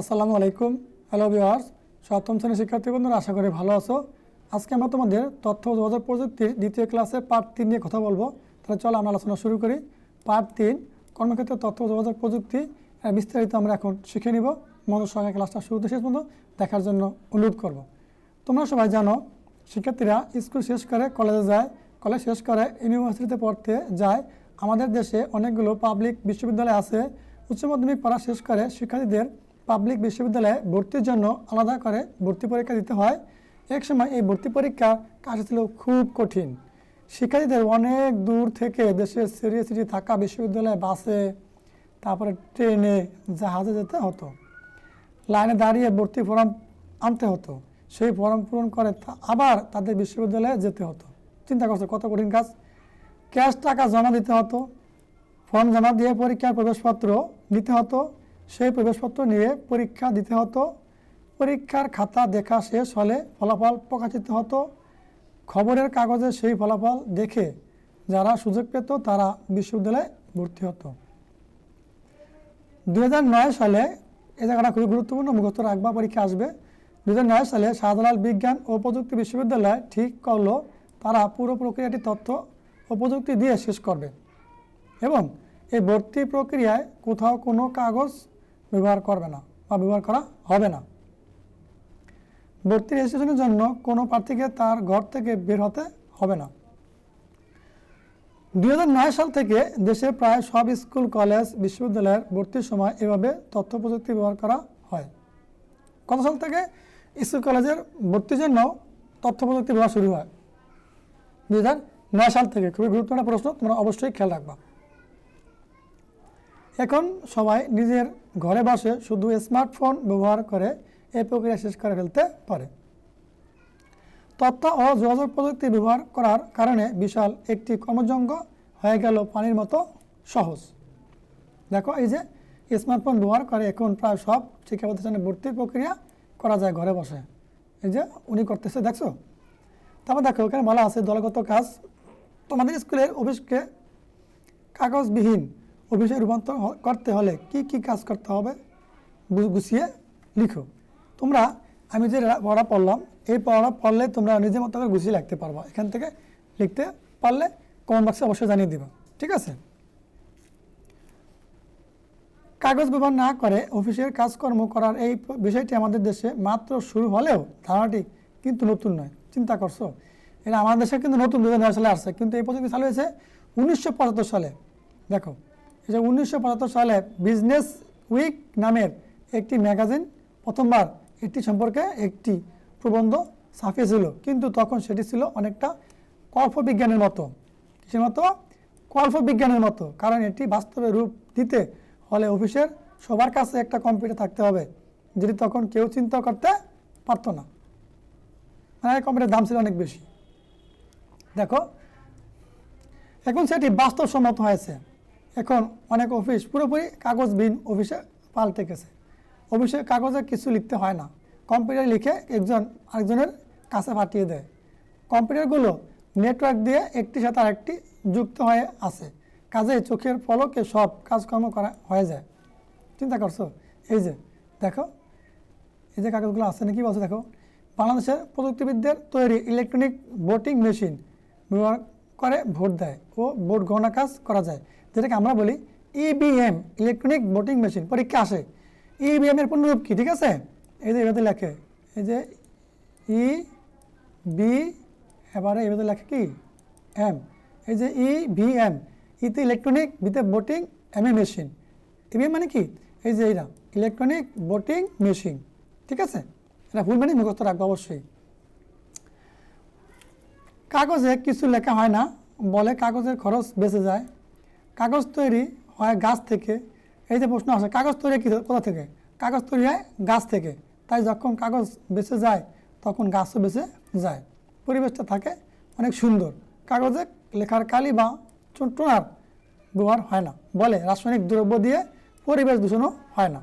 আসসালামু আলাইকুম। Hello viewers সপ্তম শ্রেণির শিক্ষার্থী বন্ধুরা, আশা করি ভালো আছো। আজকে আমরা তোমাদের তথ্য যোগাযোগ প্রযুক্তির দ্বিতীয় ক্লাসে পার্ট তিন নিয়ে কথা বলব। তাহলে চলো আমরা আলোচনা শুরু করি। পার্ট তিন, কর্মক্ষেত্রে তথ্য যোগাযোগ প্রযুক্তি বিস্তারিত আমরা এখন শিখে নিব। মনোর সঙ্গে ক্লাসটা শুরুতে শেষ পর্যন্ত দেখার জন্য অনুরোধ করব। তোমরা সবাই জানো, শিক্ষার্থীরা স্কুল শেষ করে কলেজে যায় কলেজ শেষ করে ইউনিভার্সিটিতে পড়তে যায়। আমাদের দেশে অনেকগুলো পাবলিক বিশ্ববিদ্যালয় আছে। উচ্চ মাধ্যমিক পড়া শেষ করে শিক্ষার্থীদের পাবলিক বিশ্ববিদ্যালয়ে ভর্তির জন্য আলাদা করে ভর্তি পরীক্ষা দিতে হয়। এক সময় এই ভর্তি পরীক্ষা কাছে ছিল খুব কঠিন। শিক্ষার্থীদের অনেক দূর থেকে দেশের সিরিয়াস সিটি থাকা বিশ্ববিদ্যালয়ে বাসে, তারপরে ট্রেনে জাহাজে যেতে হতো। লাইনে দাঁড়িয়ে ভর্তি ফর্ম আনতে হতো। সেই ফর্ম পূরণ করে আবার তাদের বিশ্ববিদ্যালয়ে যেতে হতো। চিন্তা করছ কত কঠিন কাজ? ক্যাশ টাকা জমা দিতে হতো, ফর্ম জমা দিয়ে পরীক্ষার প্রবেশপত্র নিতে হতো সেই প্রবেশপত্র নিয়ে পরীক্ষা দিতে হতো। পরীক্ষার খাতা দেখা শেষ হলে ফলাফল প্রকাশিত হতো। খবরের কাগজে সেই ফলাফল দেখে যারা সুযোগ পেত তারা বিশ্ববিদ্যালয়ে ভর্তি হতো। দু হাজার নয় সালে এই জায়গাটা খুবই গুরুত্বপূর্ণ, মুখস্থ রাখবা পরীক্ষা আসবে। দু হাজার নয় সালে শাহজালাল বিজ্ঞান ও প্রযুক্তি বিশ্ববিদ্যালয় ঠিক করল, তারা পুরো প্রক্রিয়াটি তথ্য ও প্রযুক্তি দিয়ে শেষ করবে। এবং এই ভর্তি প্রক্রিয়ায় কোথাও কোনো কাগজ ব্যবহার করবে না বা ব্যবহার করা হবে না। ভর্তি রেজিস্ট্রেশনের জন্য কোনো প্রার্থীকে তার ঘর থেকে বের হতে হবে না। দুই হাজার নয় সাল থেকে দেশে প্রায় সব স্কুল, কলেজ, বিশ্ববিদ্যালয়ের ভর্তির সময় এভাবে তথ্য প্রযুক্তি ব্যবহার করা হয়। কত সাল থেকে স্কুল, কলেজের ভর্তির জন্য তথ্য প্রযুক্তি ব্যবহার শুরু হয়? দুই হাজার নয় সাল থেকে, খুবই গুরুত্বপূর্ণ প্রশ্ন, তোমরা অবশ্যই খেয়াল রাখবা। এখন সবাই নিজের ঘরে বসে শুধু স্মার্টফোন ব্যবহার করে এই প্রক্রিয়া শেষ করে ফেলতে পারে। তথ্য ও যোগাযোগ প্রযুক্তি ব্যবহার করার কারণে বিশাল একটি কর্মজঙ্গ হয়ে গেল পানির মতো সহজ। দেখো, এই যে স্মার্টফোন ব্যবহার করে এখন প্রায় সব শিক্ষা প্রতিষ্ঠানে ভর্তির প্রক্রিয়া করা যায় ঘরে বসে। এই যে উনি করতেছে, দেখছ? তারপর দেখো, এখানে বলা আছে, দলগত কাজ তোমাদের স্কুলের অফিসকে কাগজবিহীন অফিসে রূপান্তর করতে হলে কি কি কাজ করতে হবে? গুছিয়ে লিখো। তোমরা, আমি যে পড়া পড়লাম, এই পড়া পড়লে তোমরা নিজের মতো করে গুছিয়ে লিখতে পারবা। এখান থেকে লিখতে পারলে কমেন্ট বক্সে অবশ্যই জানিয়ে দিবা। ঠিক আছে? কাগজ ব্যবহার না করে অফিসের কাজকর্ম করার এই বিষয়টি আমাদের দেশে মাত্র শুরু হলেও ধারণাটি কিন্তু নতুন নয়। চিন্তা করছ? এটা আমাদের দেশে কিন্তু নতুন দু হাজার সালে আসছে। কিন্তু এই প্রযুক্তি চালু হয়েছে উনিশশো পঁচাত্তর সালে। দেখো যে উনিশশো সালে বিজনেস উইক নামের একটি ম্যাগাজিন প্রথমবার এটি সম্পর্কে একটি প্রবন্ধ ছাপিয়েছিল। কিন্তু তখন সেটি ছিল অনেকটা কল্প বিজ্ঞানের মতো। কিসের মতো? কল্প বিজ্ঞানের মতো। কারণ এটি বাস্তবে রূপ দিতে হলে অফিসের সবার কাছে একটা কম্পিউটার থাকতে হবে, যেটি তখন কেউ চিন্তা করতে পারতো না। মানে কম্পিউটার দাম ছিল অনেক বেশি। দেখো, এখন সেটি বাস্তবসম্মত হয়েছে। এখন অনেক অফিস পুরোপুরি কাগজবিহীন অফিসে পাল্টে গেছে। অফিসে কাগজে কিছু লিখতে হয় না। কম্পিউটার লিখে একজন আরেকজনের কাছে পাঠিয়ে দেয়। কম্পিউটারগুলো নেটওয়ার্ক দিয়ে একটি সাথে আরেকটি যুক্ত হয়ে আছে। কাজে চোখের পলকে সব কাজকর্ম করা হয়ে যায়। চিন্তা করছ? এই যে, দেখো, এই যে কাগজগুলো আছে নাকি বলছে দেখো? বাংলাদেশের প্রযুক্তিবিদদের তৈরি ইলেকট্রনিক ভোটিং মেশিন ব্যবহার করে ভোট দেয় ও ভোট গণনা কাজ করা যায়। যেটাকে আমরা বলি ইবিএম ইলেকট্রনিক ভোটিং মেশিন পরীক্ষা আসে। ইবিএম এর পূর্ণরূপ কি, ঠিক আছে? এই যে এভাবে লেখে। এই যে ই বি এবারে এভাবে লেখে কি? এম এই যে ই ভি এম ইতে ইলেকট্রনিক বিতে ভোটিং এম এ মেশিন ইভিএম মানে কি? এই যে এইটা ইলেকট্রনিক ভোটিং মেশিন ঠিক আছে? এটা ভুল মানে মুখস্থ রাখব অবশ্যই। কাগজে কিছু লেখা হয় না, বলে কাগজের খরচ বেঁচে যায়। কাগজ তৈরি হয় গাছ থেকে। এই যে প্রশ্ন আসে, কাগজ তৈরি কি কোথা থেকে? কাগজ তৈরি হয় গাছ থেকে। তাই যখন কাগজ বেঁচে যায়, তখন গাছও বেঁচে যায়। পরিবেশটা থাকে অনেক সুন্দর। কাগজে লেখার কালি বা টোনার ব্যবহার হয় না। বলে রাসায়নিক দ্রব্য দিয়ে পরিবেশ দূষণও হয় না।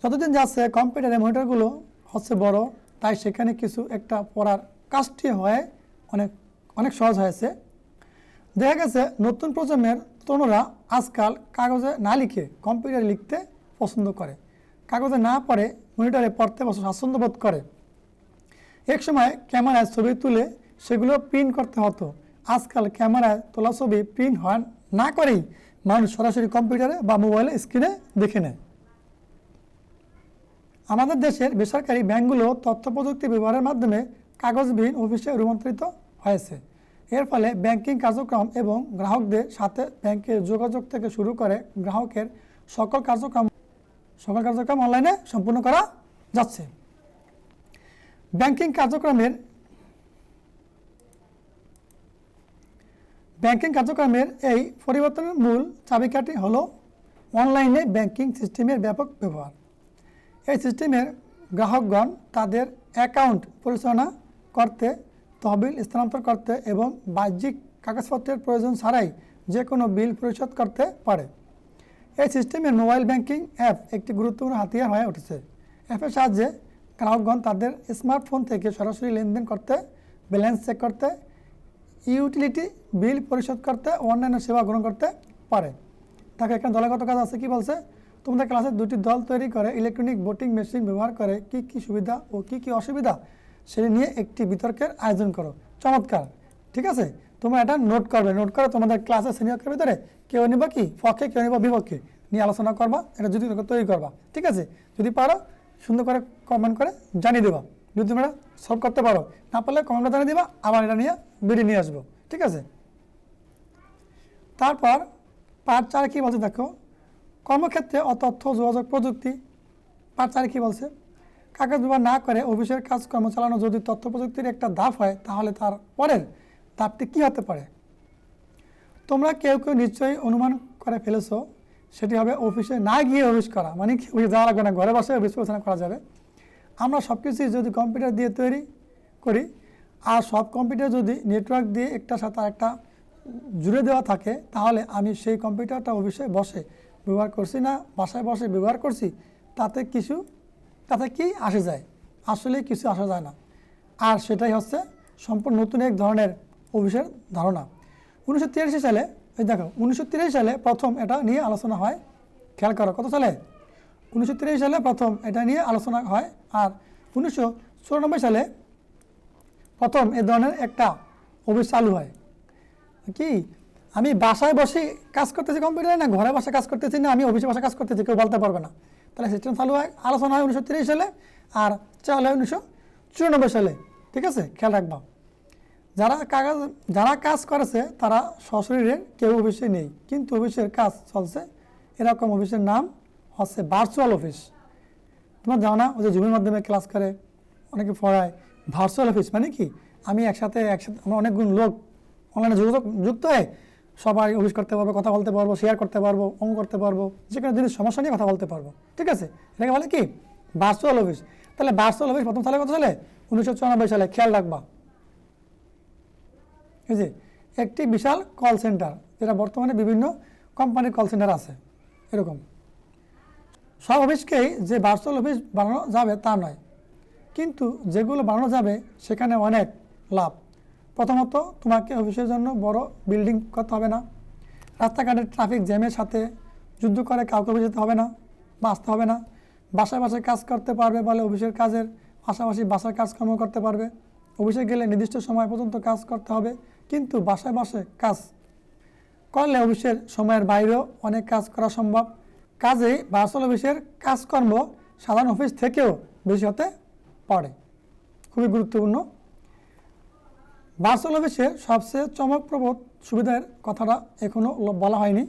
যতদিন যাচ্ছে কম্পিউটারের মনিটরগুলো হচ্ছে বড়, তাই সেখানে কিছু একটা পড়ার কাজটি হয়ে অনেক অনেক সহজ হয়েছে। দেখা গেছে নতুন প্রজন্মের তরুণরা আজকাল কাগজে না লিখে কম্পিউটারে লিখতে পছন্দ করে। কাগজে না পড়ে মনিটরে পড়তে বসে স্বাচ্ছন্দ্য বোধ করে। এক সময় ক্যামেরায় ছবি তুলে সেগুলো প্রিন্ট করতে হতো। আজকাল ক্যামেরায় তোলা ছবি প্রিন্ট হয় না করেই মানুষ সরাসরি কম্পিউটারে বা মোবাইলে স্ক্রিনে দেখে নেয়। আমাদের দেশের বেসরকারি ব্যাংকগুলো তথ্য প্রযুক্তি ব্যবহারের মাধ্যমে কাগজবিহীন অফিসে রূপান্তরিত হয়েছে। এর ফলে ব্যাংকিং কার্যক্রম এবং গ্রাহকদের সাথে ব্যাংকের যোগাযোগ থেকে শুরু করে গ্রাহকের সকল কার্যক্রম সকল কার্যক্রম অনলাইনে সম্পূর্ণ করা যাচ্ছে। ব্যাংকিং কার্যক্রমের ব্যাংকিং কার্যক্রমের এই পরিবর্তনের মূল চাবিকাঠি হল অনলাইনে ব্যাংকিং সিস্টেমের ব্যাপক ব্যবহার। এই সিস্টেমের গ্রাহকগণ তাদের অ্যাকাউন্ট পরিচালনা করতে তহবিল স্থানান্তর করতে এবং বাহ্যিক কাগজপত্রের প্রয়োজন ছাড়াই যে কোনো বিল পরিশোধ করতে পারে। এই সিস্টেমে মোবাইল ব্যাংকিং অ্যাপ একটি গুরুত্বপূর্ণ হাতিয়ার হয়ে উঠেছে। অ্যাপের সাহায্যে গ্রাহকগণ তাদের স্মার্টফোন থেকে সরাসরি লেনদেন করতে, ব্যালেন্স চেক করতে, ইউটিলিটি বিল পরিশোধ করতে ও অন্যান্য সেবা গ্রহণ করতে পারে। তাকে এখানে দলগত কাজ আছে, কি বলছে? তোমাদের ক্লাসে দুটি দল তৈরি করে ইলেকট্রনিক ভোটিং মেশিন ব্যবহার করে কি কি সুবিধা ও কি কি অসুবিধা সেটি নিয়ে একটি বিতর্কের আয়োজন করো। চমৎকার। ঠিক আছে? তোমরা এটা নোট করবে। নোট করে তোমাদের ক্লাসে সিনিয়রের ভিতরে কেউ নিব কি? পক্ষে, কেউ নিব বিপক্ষে? নিয়ে আলোচনা করবা। এটা যদি তৈরি করবা। ঠিক আছে? যদি পারো, সুন্দর করে কমেন্ট করে জানিয়ে দেবা। যদি তোমরা সলভ করতে পারো। না পারলে কমেন্টে জানিয়ে দিবা। আবার এটা নিয়ে বেরিয়ে নিয়ে আসব। ঠিক আছে? তারপর পার্ট চার কী বলছে দেখো? কর্মক্ষেত্রে ও তথ্য, যোগাযোগ, প্রযুক্তি। পার্ট চারে কী বলছে? ব্যবহার না করে অফিসের কাজকর্ম চালানো যদি তথ্য প্রযুক্তির একটা ধাপ হয়, তাহলে তার পরের ধাপটি কী হতে পারে? তোমরা কেউ কেউ নিশ্চয়ই অনুমান করে ফেলেছো, সেটি হবে অফিসে না গিয়ে অফিস করা মানে কি অফিসে যাওয়া লাগবে না, ঘরে বসে অফিস পরিচালনা করা যাবে। আমরা সব কিছুই যদি কম্পিউটার দিয়ে তৈরি করি, আর সব কম্পিউটার যদি নেটওয়ার্ক দিয়ে একটা সাথে একটা জুড়ে দেওয়া থাকে, তাহলে আমি সেই কম্পিউটারটা অফিসে বসে ব্যবহার করছি না, বাসায় বসে ব্যবহার করছি, তাতে কিছু তাতে কি আসে যায়? আসলে কিছু আসা যায় না। আর সেটাই হচ্ছে সম্পূর্ণ নতুন এক ধরনের অফিসের ধারণা। উনিশশো তিরাশি সালে, এই দেখো, উনিশশো তিরাশি সালে প্রথম এটা নিয়ে আলোচনা হয়। খেয়াল করো, কত সালে? উনিশশো তিরাশি সালে প্রথম এটা নিয়ে আলোচনা হয় আর উনিশশো চুরানব্বই সালে প্রথম এ ধরনের একটা অফিস চালু হয়। কি? আমি বাসায় বসে কাজ করতেছি কম্পিউটারে না ঘরে বসে কাজ করতেছি না আমি অফিসে বসে কাজ করতেছি কেউ বলতে পারবে না। তাহলে সিস্টেম চালু হয়, আলোচনা হয় উনিশশো তিরিশ সালে আর চালু হয় উনিশশো চুরানব্বই সালে, ঠিক আছে? খেয়াল রাখবা। যারা কাগজ, যারা কাজ করেছে, তারা সশরীরে কেউ অফিসে নেই, কিন্তু অফিসের কাজ চলছে। এরকম অফিসের নাম হচ্ছে ভার্চুয়াল অফিস তোমার জানো না, ওই যে জুমের মাধ্যমে ক্লাস করে, অনেকে পড়ায় ভার্চুয়াল অফিস মানে কি? আমি একসাথে একসাথে, আমরা অনেকগুলো লোক অনলাইনে যোগাযোগ, যুক্ত হয়ে সবাই অফিস করতে পারব, কথা বলতে পারব শেয়ার করতে পারব অঙ্ক করতে পারব, যে কোনো জিনিস সমস্যা নিয়ে কথা বলতে পারব, ঠিক আছে? এটাকে বলে কি? ভার্চুয়াল অফিস তাহলে ভার্চুয়াল অফিস প্রথম সালে কত সালে? উনিশশো চুরানব্বই সালে, খেয়াল রাখবা। এই যে, একটি বিশাল কল সেন্টার যেটা বর্তমানে বিভিন্ন কোম্পানির কল সেন্টার আছে, এরকম। সব অফিসকেই যে ভার্চুয়াল অফিস বানানো যাবে তা নয়, কিন্তু যেগুলো বানানো যাবে, সেখানে অনেক লাভ। প্রথমত, তোমাকে অফিসের জন্য বড় বিল্ডিং করতে হবে না। রাস্তাঘাটের ট্রাফিক জ্যামের সাথে যুদ্ধ করে কাউকে যেতে হবে না বা আসতে হবে না। বাসায় বাসায় কাজ করতে পারবে বলে অফিসের কাজের পাশাপাশি বাসার কাজকর্ম করতে পারবে। অফিসে গেলে নির্দিষ্ট সময় পর্যন্ত কাজ করতে হবে, কিন্তু বাসায় বাসায় কাজ করলে অফিসের সময়ের বাইরেও অনেক কাজ করা সম্ভব। কাজেই ভার্চুয়াল অফিসের কাজকর্ম সাধারণ অফিস থেকেও বেশি হতে পারে। খুবই গুরুত্বপূর্ণ। ভার্চুয়াল অফিসের সবচেয়ে চমকপ্রদ সুবিধার কথাটা এখনও বলা হয়নি।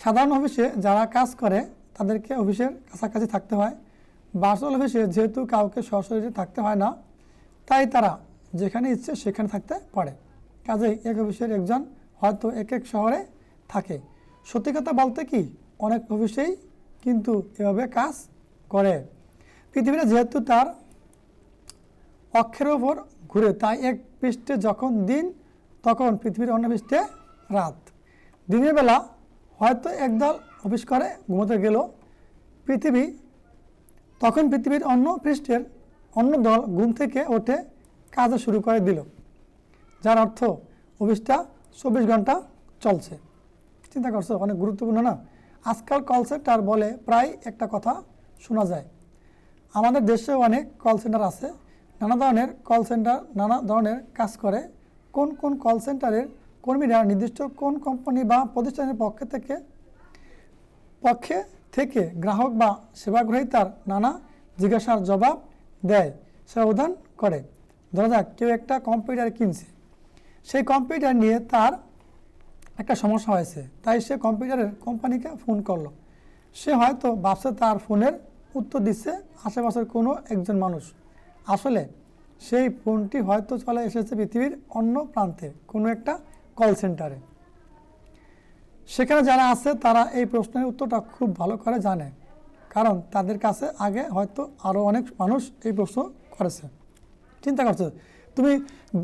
সাধারণ অফিসে যারা কাজ করে, তাদেরকে অফিসের কাছাকাছি থাকতে হয়। ভার্চুয়াল অফিসে যেহেতু কাউকে সরাসরি থাকতে হয় না, তাই তারা যেখানে ইচ্ছে সেখানে থাকতে পারে। কাজেই এক অফিসের একজন হয়তো এক এক শহরে থাকে। সত্যি কথা বলতে কি, অনেক অফিসেই কিন্তু এভাবে কাজ করে। পৃথিবীতে যেহেতু তার অক্ষের ওপর ঘুরে। তাই এক পৃষ্ঠে যখন দিন, তখন পৃথিবীর অন্য পৃষ্ঠে রাত। দিনের বেলা হয়তো একদল অফিস করে ঘুমোতে গেল। পৃথিবী, তখন পৃথিবীর অন্য পৃষ্ঠের অন্য দল ঘুম থেকে ওঠে কাজও শুরু করে দিল। যার অর্থ অফিসটা চব্বিশ ঘণ্টা চলছে। চিন্তা করছ, অনেক গুরুত্বপূর্ণ না? আজকাল কল সেন্টার বলে প্রায় একটা কথা শোনা যায়। আমাদের দেশেও অনেক কল সেন্টার আছে। নানা ধরনের কল সেন্টার নানা ধরনের কাজ করে। কোন কোন কল সেন্টারের কর্মীরা নির্দিষ্ট কোন কোম্পানি বা প্রতিষ্ঠানের পক্ষে থেকে পক্ষে থেকে গ্রাহক বা সেবাগ্রহীতার নানা জিজ্ঞাসার জবাব দেয় সাবধান করে। ধরা যাক, কেউ একটা কম্পিউটার কিনছে। সেই কম্পিউটার নিয়ে তার একটা সমস্যা হয়েছে। তাই সে কম্পিউটারের কোম্পানিকে ফোন করল। সে হয়তো ভাবছে তার ফোনের উত্তর দিচ্ছে আশেপাশের কোনো একজন মানুষ। আসলে সেই ফোনটি হয়তো চলে এসেছে পৃথিবীর অন্য প্রান্তে, কোনো একটা কল সেন্টারে সেখানে যারা আছে, তারা এই প্রশ্নের উত্তরটা খুব ভালো করে জানে। কারণ তাদের কাছে আগে হয়তো আরও অনেক মানুষ এই প্রশ্ন করেছে। চিন্তা করছ, তুমি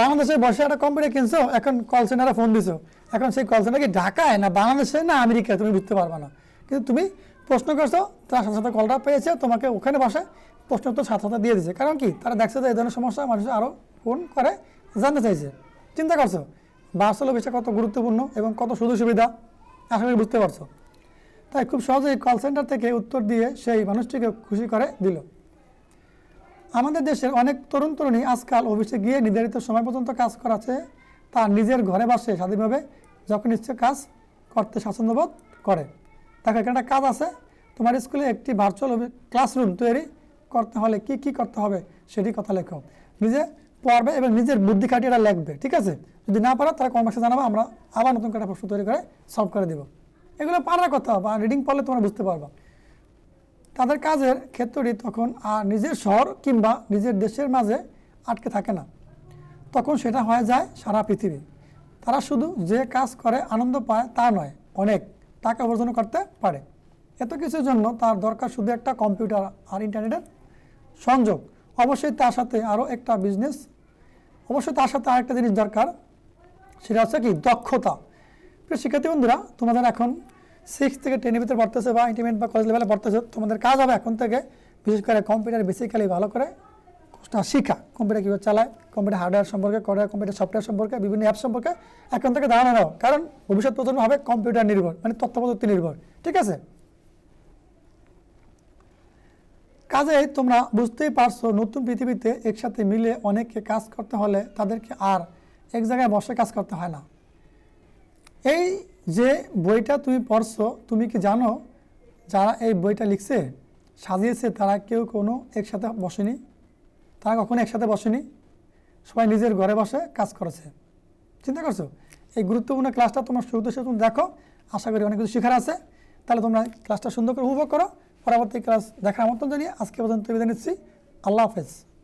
বাংলাদেশে বসে একটা কম্পিউটার কিনছো, এখন কল সেন্টারে ফোন দিছো। এখন সেই কল সেন্টার কি ঢাকায় না বাংলাদেশে না আমেরিকায়, তুমি বুঝতে পারবে না। কিন্তু তুমি প্রশ্ন করছ, তার সাথে সাথে কলটা পেয়েছে, তোমাকে ওখানে বসে প্রশ্ন উত্তর সাথে সাথে দিয়ে দিচ্ছে কারণ কি? তারা দেখছে যে এই ধরনের সমস্যা মানুষ আরও ফোন করে, জানতে চাইছে। চিন্তা করছ বাসল বিষয় কত গুরুত্বপূর্ণ এবং কত সুযোগ সুবিধা? করি বুঝতে পারছ। তাই খুব সহজেই কল সেন্টার থেকে উত্তর দিয়ে সেই মানুষটিকে খুশি করে দিল। আমাদের দেশের অনেক তরুণ তরুণী আজকাল অফিসে গিয়ে নির্ধারিত সময় পর্যন্ত কাজ করাচ্ছে। তার নিজের ঘরে বসে স্বাধীনভাবে যখন ইচ্ছে কাজ করতে স্বাচ্ছন্দ্যবোধ করে। দেখো, এখানে একটা কাজ আছে। তোমার স্কুলে একটি ভার্চুয়াল ক্লাসরুম তৈরি করতে হলে কি কি করতে হবে সেটি কথা লেখো। নিজে পড়বে এবং নিজের বুদ্ধি খাটিয়ে এটা লিখবে, ঠিক আছে? যদি না পারো তারা কর্মসূচি জানাব, আমরা আবার নতুন করে প্রশ্ন তৈরি করে সলভ করে দেবো। এগুলো পারার কথা, বা রিডিং পড়লে তোমরা বুঝতে পারবা। তাদের কাজের ক্ষেত্রটি তখন আর নিজের শহর কিংবা নিজের দেশের মাঝে আটকে থাকে না। তখন সেটা হয়ে যায় সারা পৃথিবী। তারা শুধু যে কাজ করে, আনন্দ পায় তা নয়, অনেক। টাকা উপার্জন করতে পারে। এত কিছুর জন্য তার দরকার শুধু একটা কম্পিউটার আর ইন্টারনেটের সংযোগ। অবশ্যই তার সাথে আরও একটা বিজনেস অবশ্যই তার সাথে আরেকটা জিনিস দরকার, সেটা হচ্ছে কি দক্ষতা। শিক্ষার্থী বন্ধুরা, তোমাদের এখন সিক্স থেকে টেনের ভিতরে পড়তেছে বা ইন্টারমিডিয়েট বা কলেজ লেভেলে পড়তেছে, তোমাদের কাজ হবে এখন থেকে, বিশেষ করে কম্পিউটার বেসিক্যালি ভালো করে শিখা। কম্পিউটার কীভাবে চালায়, কম্পিউটার হার্ডওয়্যার সম্পর্কে কম্পিউটার সফটওয়্যার সম্পর্কে, বিভিন্ন অ্যাপ সম্পর্কে এখন থেকে ধারণা নাও। কারণ ভবিষ্যৎ প্রজন্ম হবে কম্পিউটার নির্ভর মানে তথ্য প্রযুক্তি নির্ভর। ঠিক আছে? কাজেই তোমরা বুঝতেই পারছ, নতুন পৃথিবীতে একসাথে মিলে অনেককে কাজ করতে হলে তাদেরকে আর এক জায়গায় বসে কাজ করতে হয় না। এই যে বইটা তুমি পড়ছো, তুমি কি জানো যারা এই বইটা লিখছে, সাজিয়েছে তারা কেউ কোনো একসাথে বসেনি? তারা কখনো একসাথে বসেনি। সবাই নিজের ঘরে বসে কাজ করেছে। চিন্তা করছ? এই গুরুত্বপূর্ণ ক্লাসটা তোমার শুরুতে শেষ দেখো, আশা করি অনেক কিছু শেখার আছে। তাহলে তোমরা ক্লাসটা সুন্দর করে উপভোগ করো। পরবর্তী ক্লাস দেখার আমন্ত্রণ জানিয়ে আজকে পর্যন্ত বিদায় নিচ্ছি। আল্লাহ হাফেজ।